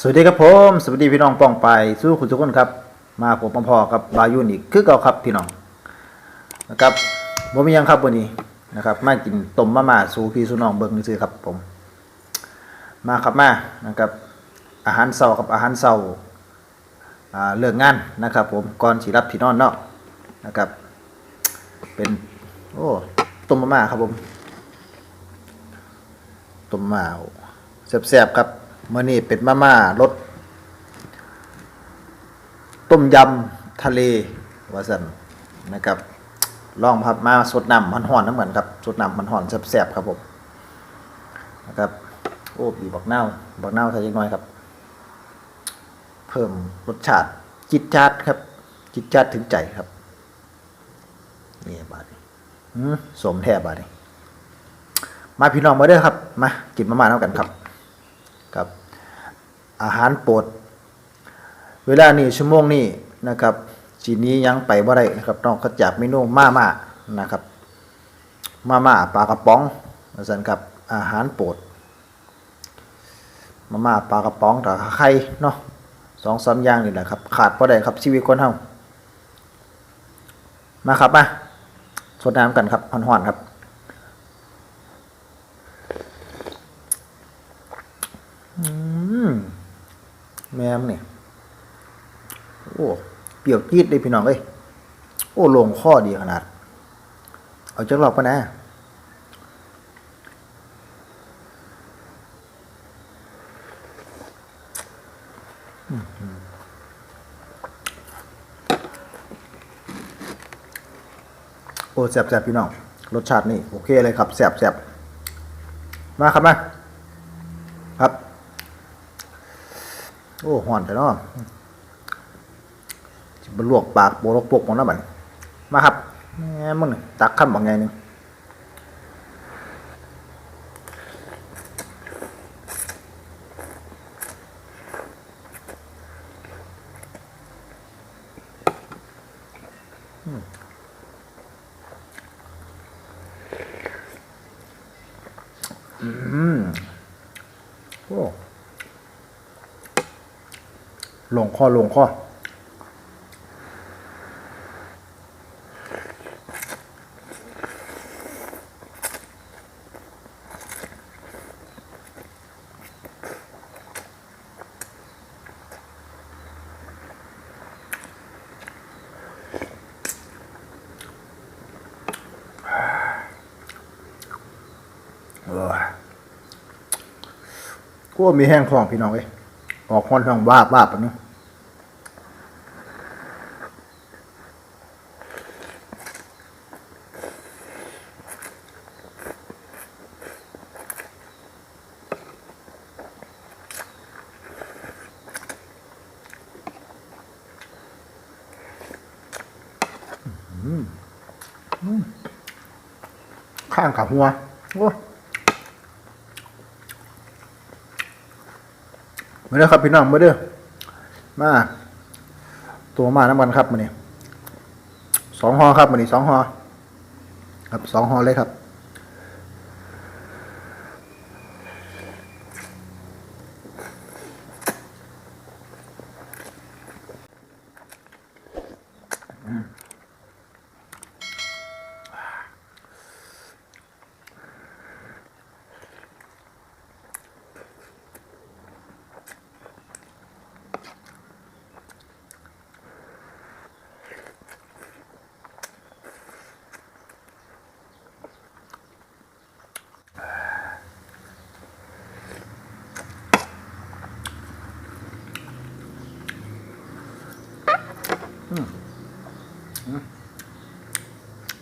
สวัสดีครับผมสวัสดีพี่น้องป้องไปสู้คุณทุกคนครับ มาผมพอกับบายุนอีกคือเก่าครับพี่น้องนะครับผมมียังครับวันนี้นะครับ มากินต้มมะม่าสู่พี่สู่น้องเบิ่งซื้อๆครับผม มาครับมานะครับ อาหารเช้ากับอาหารเช้าอ่าเลิกงานนะครับ ผมก่อนสิรับที่น้อนเนาะนะครับ เป็นโอ้ต้มมะม่าครับผมต้มมะม่าแซ่บๆครับ มื้อนี้เป็นมาม่ารสต้มยำทะเลว่าซั่นนะครับลองพับมาสดน้ำมันห่อนน้ำเหมือนครับสดน้ำมันห่อนแซ่บๆครับผมนะครับโอ้บีบักเน่าบักเน่าใส่เล็กน้อยครับ เพิ่มรสชาติจิตจัดครับ จิตจัดถึงใจครับนี่บาดสมแท้บาดมาพี่น้องมาเด้อครับ มากินมาม่าเท่ากันครับ ครับ อาหารโปรดเวลานี้ชั่วโมงนี้นะครับจีนี้ยังไปบ่ได้นะครับนอกจากเมนูมาม่านะครับ มาม่าปลากระป๋องสันครับอาหารโปรดมาม่าปลากระป๋องกับไข่เนาะสองสามอย่างนี่แหละครับ ขาดบ่ได้ครับชีวิตคนเฮามาครับมาสดน้ำกันครับห่อนๆครับ แม่มเนี่ยโอ้เปรี้ยวจี๊ดเลยพี่น้องเอ้ยโอ้ลงข้อดีขนาด เอาจักรอบปะนะโอ้แซ่บๆพี่น้อง รสชาตินี่ โอเคเลยครับแซ่บๆมาครับมาครับ โอ้ห่อนแต่เนาะจะมาลวกปากโบลกปกมองน้ำมันมาครับแม่มึงตักข้ามบางไงหนึงอืมอืม โอ้ ลงข้อลงข้อ เออกูว่ามีแห้งคลองพี่น้องเอ้ยออกคอนทางวาบวาปะเนาะ ข้างกับหัวโอ้มาเด้อครับพี่น้องมาเด้อมา ตัวมาน้ำมันครับมาเนี่ยสองหอครับมาเนี่สองหอครับสองหอเลยครับ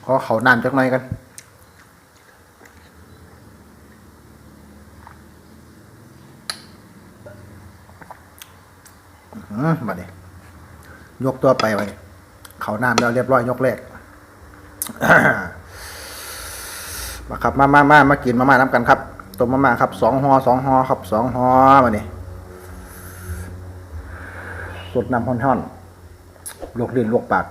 ขอเขาน้ำจักหน่อยกันอืมมาเนี่ยยกตัวไปไว้เขาน้ำแล้วเรียบร้อยยกแรกมาครับมามามามากินมาม่าน้ำกันครับต้มมาม่าครับสองหอสองหอครับสองหอมาเนี่ยสดน้ำห่อนๆ ลวกเลิ้นลวกปาก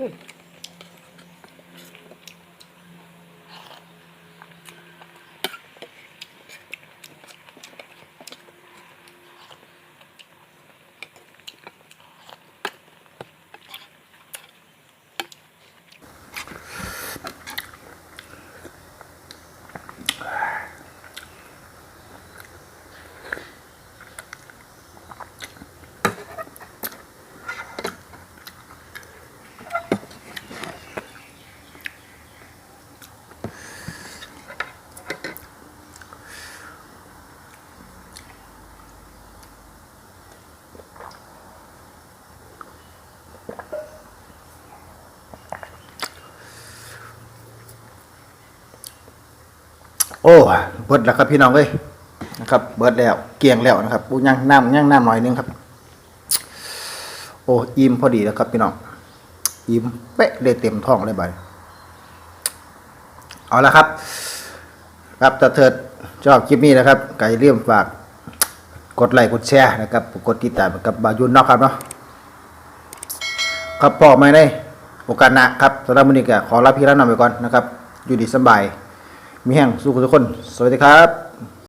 嗯。 อ้เบิดแล้วครับพี่น้องเอ้ยนะครับ เบิดแล้วเกลียงแล้วนะครับอู้ย่างน้ำย่างน้ำหน่อยนึงครับ โอ้อิ่มพอดีแล้วครับพี่น้องอิ่มเป๊ะเลยเต็มท้องเลยบัดเอาละครับ ครับถ้าเถิดชอบคลิปนี้นะครับก็อย่าลืมฝาก กดไลค์กดแชร์นะครับกดติดตามกับบายุนเนาะครับเนาะครับพอไม่ได้โอกาสหน้าครับสำหรับมื้อนี้ก็ขอลาพี่ลาน้องไปก่อนนะครับ อยู่ดีสำบาย มีแห่งสู้กับทุกคน สวัสดีครับ